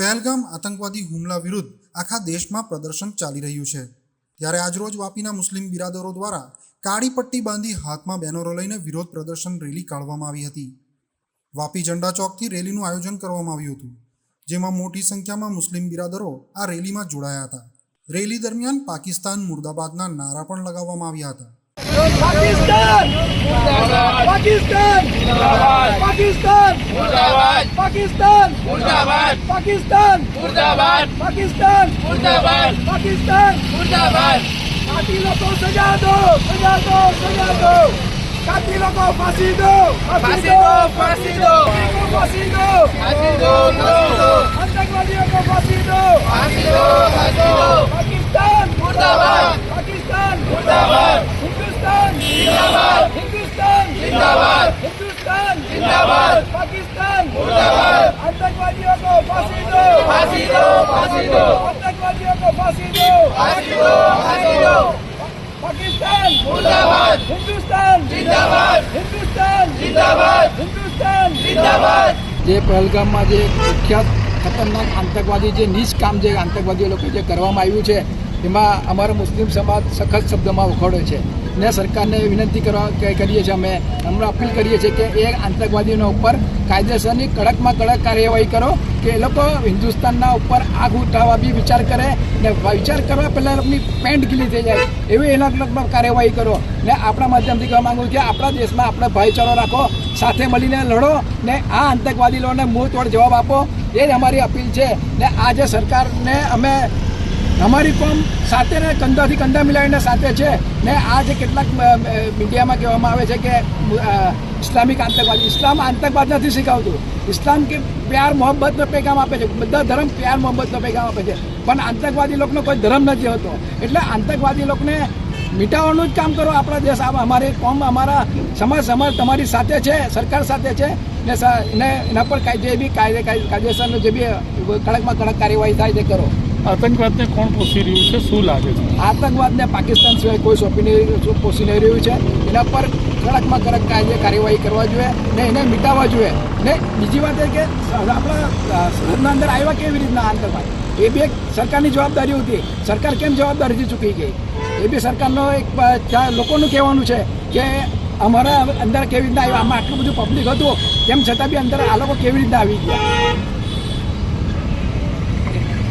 પહેલગામ આતંકવાદી હુમલા વિરુદ્ધ આખા દેશમાં પ્રદર્શન ચાલી રહ્યું છે. ત્યારે આજરોજ વાપીના મુસ્લિમ બિરાદરો દ્વારા કાળી પટ્ટી બાંધી હાથમાં બેનરો લઈને વિરોધ પ્રદર્શન રેલી કાઢવામાં આવી હતી. વાપી ઝંડા ચોકથી રેલીનું આયોજન કરવામાં આવ્યું હતું, જેમાં મોટી સંખ્યામાં મુસ્લિમ બિરાદરો આ રેલીમાં જોડાયા હતા. રેલી દરમિયાન પાકિસ્તાન મુર્દાબાદના નારા પણ લગાવવામાં આવ્યા હતા. પાકિસ્તાન! પાકિસ્તાન! पाकिस्तान मुर्दाबाद पाकिस्तान मुर्दाबाद पाकिस्तान मुर्दाबाद पाकिस्तान मुर्दाबाद कातिलों को सजा दो सजा दो सजा दो कातिलों को फांसी दो फांसी दो फांसी दो को फांसी दो फांसी दो फांसी दो आतंकवादियों को फांसी दो फांसी दो फांसी दो फांसी दो फांसी दो आतंकवादियों को फांसी दो फांसी दो फांसी दो पाकिस्तान मुर्दाबाद हिंदुस्तान जिंदाबाद हिंदुस्तान जिंदाबाद हिंदुस्तान जिंदाबाद જે પહેલગામમાં જે કુખ્યાત ખતરનાક આતંકવાદી જે નીચ કામ જે આતંકવાદીઓ લોકો જે કરવામાં આવ્યું છે એમાં અમારો મુસ્લિમ સમાજ સખત શબ્દોમાં વખોડે છે. ને સરકારને વિનંતી કરવા કરીએ છીએ અમે. અમે અપીલ કરીએ છીએ કે એ આતંકવાદીઓના ઉપર કાયદેસરની કડકમાં કડક કાર્યવાહી કરો, કે એ લોકો હિન્દુસ્તાનના ઉપર આગ ઉઠાવવા બી વિચાર કરે ને વિચાર કરવા પહેલાં એમની પેન્ટ ગીલી થઈ જાય. એવી એના લગભગ કાર્યવાહી કરો. ને આપણા માધ્યમથી કહેવા માંગુ કે આપણા દેશમાં આપણે ભાઈચારો રાખો, સાથે મળીને લડો ને આ આતંકવાદીઓને મૂળ તોડ જવાબ આપો. એ જ અમારી અપીલ છે. ને આજે સરકારને અમે અમારી કોમ સાથે ને કંધાથી કંધા મિલાવીને સાથે છે ને આ જે કેટલાક મીડિયામાં કહેવામાં આવે છે કે ઇસ્લામિક આતંકવાદી. ઇસ્લામ આતંકવાદ નથી શીખવતું. ઇસ્લામ કે પ્યાર મોહબ્બતનો પેગામ આપે છે. બધા ધર્મ પ્યાર મોહબ્બતનો પેગામ આપે છે. પણ આતંકવાદી લોકોનો કોઈ ધર્મ નથી હોતો. એટલે આતંકવાદી લોકોને મિટાવવાનું જ કામ કરો આપણા દેશ. અમારી કોમ, અમારા સમાજ સમાજ તમારી સાથે છે, સરકાર સાથે છે. ને એના પર જે બી કાયદે- કાયદેસરનું જે બી કડકમાં કડક કાર્યવાહી થાય તે કરો. આતંકવાદને કોણ પોષી રહ્યું છે? શું લાગે છે? આતંકવાદને પાકિસ્તાન સિવાય કોઈ સોંપી નહીં પોષી નહીં રહ્યું છે. એના પર કડકમાં કડક કાયદે કાર્યવાહી કરવા જોઈએ, ને એને મિટાવવા જોઈએ. ને બીજી વાત એ કે આપણા સરહદના અંદર આવ્યા કેવી રીતના આતંકવાદ એ બી એક સરકારની જવાબદારી હતી. સરકાર કેમ જવાબદારીથી ચૂકી ગઈ? એ બી સરકારનો એક લોકોનું કહેવાનું છે કે અમારા અંદર કેવી રીતના આવ્યા? આમાં આટલું બધું પબ્લિક હતું. તેમ છતાં બી અંદર આ લોકો કેવી રીતના આવી ગયા?